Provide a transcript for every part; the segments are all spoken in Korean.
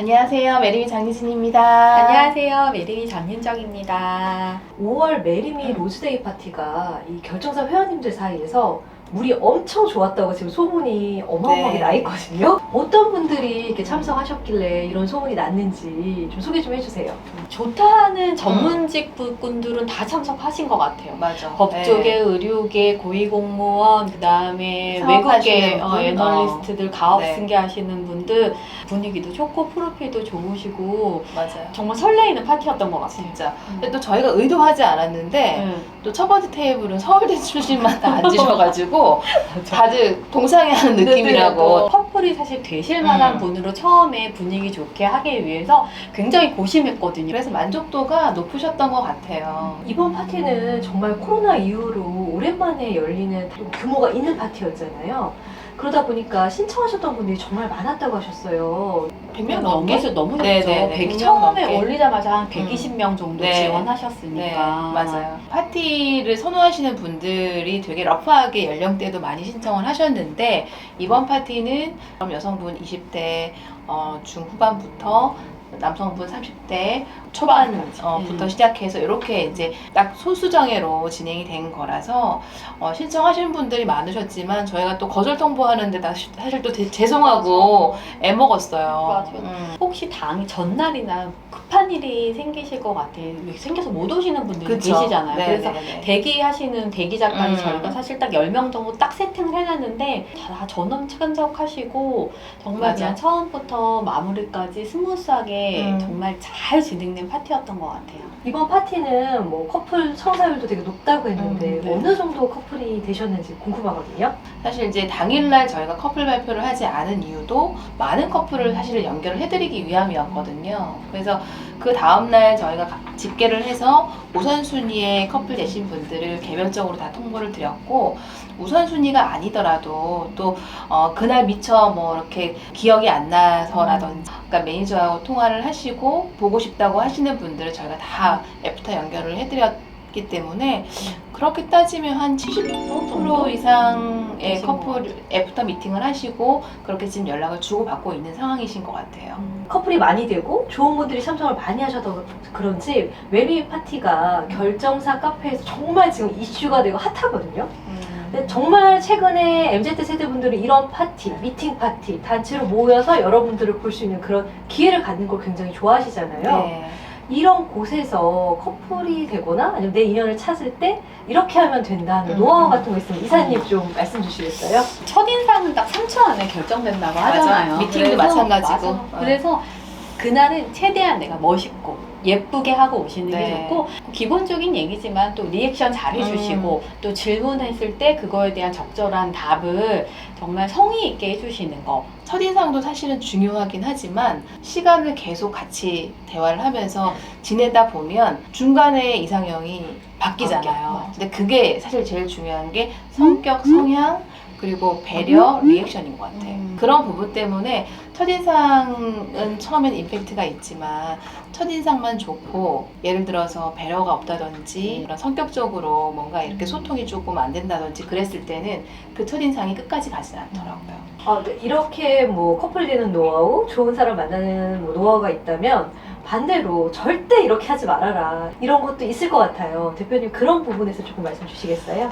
안녕하세요. 메리미 장희진입니다. 안녕하세요. 메리미 장윤정입니다. 5월 메리미 로즈데이 파티가 이 결정사 회원님들 사이에서 물이 엄청 좋았다고 지금 소문이 어마어마하게 네. 나 있거든요. 어떤 분들이 이렇게 참석하셨길래 이런 소문이 났는지 좀 소개 좀 해주세요. 좋다는 전문직 분들은 다 참석하신 것 같아요. 맞아. 법조계, 네. 의료계, 고위공무원, 그 다음에 사업하시는 외국계 분, 어, 애널리스트들, 가업 네. 승계하시는 분들 분위기도 좋고 프로필도 좋으시고 맞아요. 정말 설레이는 파티였던 것 같아요. 진짜. 근데 또 저희가 의도하지 않았는데 네. 또 첫 번째 테이블은 서울대 출신만 다 앉으셔가지고 다들 동상회하는 느낌이라고. 커플이 사실 되실 만한 음. 분으로 처음에 분위기 좋게 하기 위해서 굉장히 고심했거든요. 그래서 만족도가 높으셨던 것 같아요. 이번 파티는 정말 코로나 이후로 오랜만에 열리는 좀 규모가 있는 파티였잖아요. 그러다 보니까 신청하셨던 분들이 정말 많았다고 하셨어요. 100명 넘 넘게? 네. 네, 네. 100 100명 처음에 넘게. 올리자마자 한 120명 정도 네. 지원하셨으니까. 네, 맞아요. 파티를 선호하시는 분들이 되게 러프하게 연령대도 많이 신청을 하셨는데 이번 파티는 여성분 20대 어, 중후반부터 남성분 30대 초반부터 음. 시작해서 이렇게 이제 딱 소수정예로 진행이 된 거라서 어, 신청하시는 분들이 많으셨지만 저희가 또 거절 통보하는데 다 사실 또 대- 죄송하고 애 먹었어요. 맞아요. 음. 혹시 당 전날이나 급한 일이 생기실 것 같아요. 생겨서 못 오시는 분들이 그쵸? 계시잖아요. 네, 그래서 네, 네. 대기하시는 대기자까지 음. 저희가 사실 딱 10명 정도 딱 세팅을 해놨는데 다 전원 참석하시고 정말 맞아. 그냥 처음부터 마무리까지 스무스하게 음. 정말 잘 진행된 파티였던 것 같아요. 이번 파티는 뭐 커플 청사율도 되게 높다고 했는데 음, 네. 어느 정도 커플이 되셨는지 궁금하거든요. 사실 이제 당일날 저희가 커플 발표를 하지 않은 이유도 많은 커플을 사실 연결을 해드리기 위함이었거든요. 그래서 그 다음날 저희가 가- 집계를 해서 우선순위의 커플 되신 분들을 개별적으로 다 통보를 드렸고 우선순위가 아니더라도 또 어, 그날 미처 뭐 이렇게 기억이 안 나서라든지 그러니까 매니저하고 통화를 하시고 보고 싶다고 하시는 분들을 저희가 다 애프터 연결을 해드렸기 때문에 그렇게 따지면 한 70% 이상의 되신 커플 애프터 미팅을 하시고 그렇게 지금 연락을 주고받고 있는 상황이신 것 같아요. 커플이 많이 되고 좋은 분들이 참석을 많이 하셔서 그런지 웨비 파티가 결정사 카페에서 정말 지금 이슈가 되고 핫하거든요. 근데 정말 최근에 MZ 세대분들이 이런 파티, 미팅 파티, 단체로 모여서 여러분들을 볼 수 있는 그런 기회를 갖는 걸 굉장히 좋아하시잖아요. 네. 이런 곳에서 커플이 되거나 아니면 내 인연을 찾을 때 이렇게 하면 된다는 음. 노하우 같은 거 있으면 이사님 좀 말씀 주시겠어요? 첫인상은 딱 3초 안에 결정된다고 맞아. 하잖아요. 미팅도 그래서- 마찬가지고. 맞아. 어. 그래서 그날은 최대한 내가 멋있고 예쁘게 하고 오시는 게 네. 좋고 기본적인 얘기지만 또 리액션 잘 해주시고 음. 또 질문했을 때 그거에 대한 적절한 답을 정말 성의 있게 해주시는 거. 첫인상도 사실은 중요하긴 하지만 시간을 계속 같이 대화를 하면서 지내다 보면 중간에 이상형이 바뀌잖아요. 근데 그게 사실 제일 중요한 게 성격, 성향, 그리고 배려, 리액션인 것 같아 요. 음. 그런 부분 때문에 첫인상은 처음엔 임팩트가 있지만 첫인상만 좋고 예를 들어서 배려가 없다든지 그런 성격적으로 뭔가 이렇게 소통이 조금 안 된다든지 그랬을 때는 그 첫인상이 끝까지 가진 않더라고요. 아, 네. 이렇게 뭐 커플 되는 노하우, 좋은 사람 만나는 뭐 노하우가 있다면 반대로 절대 이렇게 하지 말아라 이런 것도 있을 것 같아요. 대표님 그런 부분에서 조금 말씀 주시겠어요?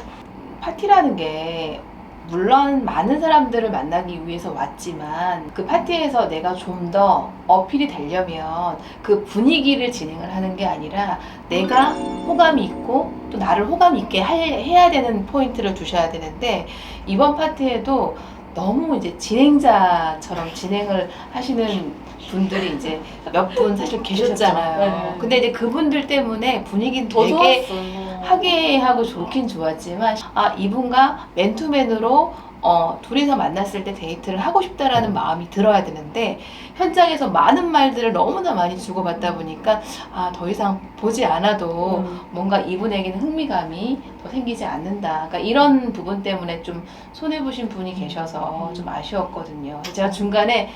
파티라는 게 물론 많은 사람들을 만나기 위해서 왔지만 그 파티에서 내가 좀 더 어필이 되려면 그 분위기를 진행을 하는 게 아니라 내가 호감이 있고 또 나를 호감 있게 할- 해야 되는 포인트를 두셔야 되는데 이번 파티에도 너무 이제 진행자처럼 진행을 하시는 분들이 이제 몇 분 사실 계셨잖아요. 네. 근데 이제 그분들 때문에 분위기는 더 되게 좋았어요. 하게 하고 좋긴 좋았지만 아 이분과 맨투맨으로 어, 둘이서 만났을 때 데이트를 하고 싶다라는 마음이 들어야 되는데 현장에서 많은 말들을 너무나 많이 주고받다 보니까 아 더 이상 보지 않아도 음. 뭔가 이분에게는 흥미감이 더 생기지 않는다. 그러니까 이런 부분 때문에 좀 손해 보신 분이 계셔서 좀 아쉬웠거든요. 제가 중간에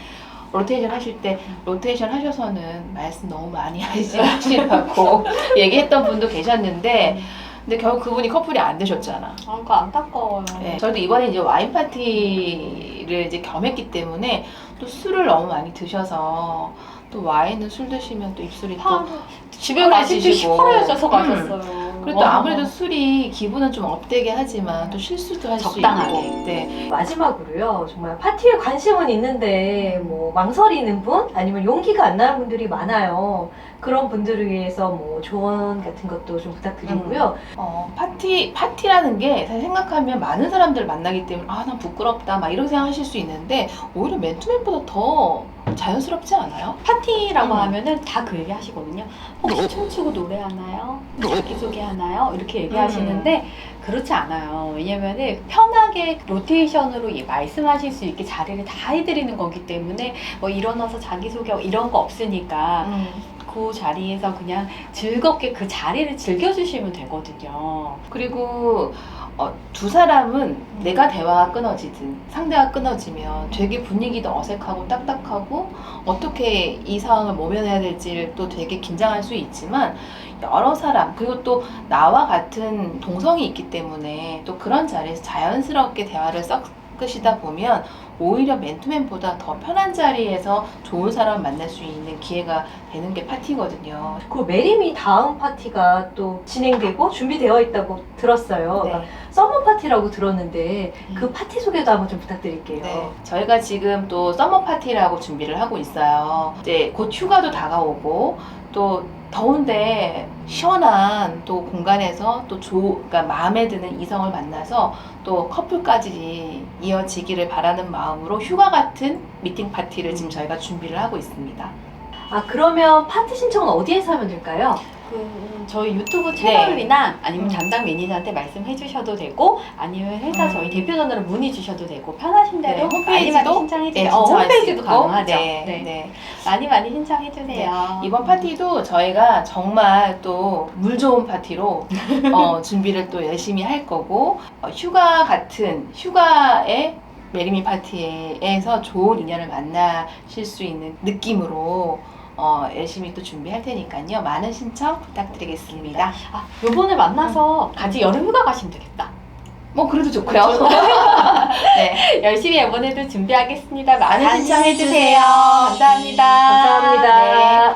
로테이션 하실 때 로테이션 하셔서는 말씀 너무 많이 하시- 하시라고 얘기했던 분도 계셨는데 근데 결국 그분이 커플이 안 되셨잖아. 아, 그거 안타까워요. 네, 저희도 이번에 이제 와인 파티를 이제 겸했기 때문에 또 술을 너무 많이 드셔서 또 와인은 술 드시면 또 입술이 또 파, 시뻘해지시고 시퍼러져서 음. 가셨어요. 그리고 또 와. 아무래도 술이 기분은 좀 업되게 하지만 또 실수도 할 수 있고 적당하게. 네. 마지막으로요, 정말 파티에 관심은 있는데, 뭐, 망설이는 분? 아니면 용기가 안 나는 분들이 많아요. 그런 분들을 위해서 뭐, 조언 같은 것도 좀 부탁드리고요. 어, 파티, 파티라는 게 사실 생각하면 많은 사람들 만나기 때문에 아, 난 부끄럽다 막 이런 생각 하실 수 있는데 오히려 맨투맨보다 더 자연스럽지 않아요? 파티라고 음. 하면은 다 그 얘기 하시거든요. 혹시 춤추고 노래하나요? 자기소개 하나요? 이렇게 얘기하시는데 그렇지 않아요. 왜냐면은 편하게 로테이션으로 예, 말씀하실 수 있게 자리를 다 해드리는 거기 때문에 뭐 일어나서 자기소개 이런 거 없으니까 음. 그 자리에서 그냥 즐겁게 그 자리를 즐겨주시면 되거든요. 그리고 어, 두 사람은 내가 대화가 끊어지든 상대가 끊어지면 되게 분위기도 어색하고 딱딱하고 어떻게 이 상황을 모면해야 될지를 또 되게 긴장할 수 있지만 여러 사람 그리고 또 나와 같은 동성이 있기 때문에 또 그런 자리에서 자연스럽게 대화를 섞 으시다 보면 오히려 맨투맨보다 더 편한 자리에서 좋은 사람 만날 수 있는 기회가 되는 게 파티거든요. 그 메리미 다음 파티가 또 진행되고 준비되어 있다고 들었어요. 그러니까 네. 서머 파티라고 들었는데, 그 음. 파티 소개도 한번 좀 부탁드릴게요. 네, 저희가 지금 또 서머 파티라고 준비를 하고 있어요. 이제 곧 휴가도 다가오고 또 더운데 시원한 또 공간에서 또 조, 그러니까 마음에 드는 이성을 만나서 또 커플까지 이어지기를 바라는 마음으로 휴가 같은 미팅 파티를 지금 저희가 준비를 하고 있습니다. 아, 그러면 파티 신청은 어디에서 하면 될까요? 그 음, 저희 유튜브 채널이나 아니면 음. 담당 매니저한테 말씀해 주셔도 되고 아니면 회사 음. 저희 대표 전화로 문의 주셔도 되고 편하신 대로 네, 많이 많이 홈페이지도 신청해 네, 주세요. 어, 신청할 수 홈페이지도 있고, 가능하죠. 네, 네. 네. 많이 많이 신청해 주세요. 이번 파티도 저희가 정말 또 물 좋은 파티로 어, 준비를 또 열심히 할 거고 어, 휴가 같은 휴가의 메리미 파티에서 좋은 인연을 만나실 수 있는 느낌으로 어, 열심히 또 준비할 테니까요. 많은 신청 부탁드리겠습니다. 아, 요번에 만나서 같이 여름 휴가 가시면 되겠다. 뭐 그래도 좋고요. 네, 열심히 이번에도 준비하겠습니다. 많은 신청해. 주세요. 감사합니다. 감사합니다. 네.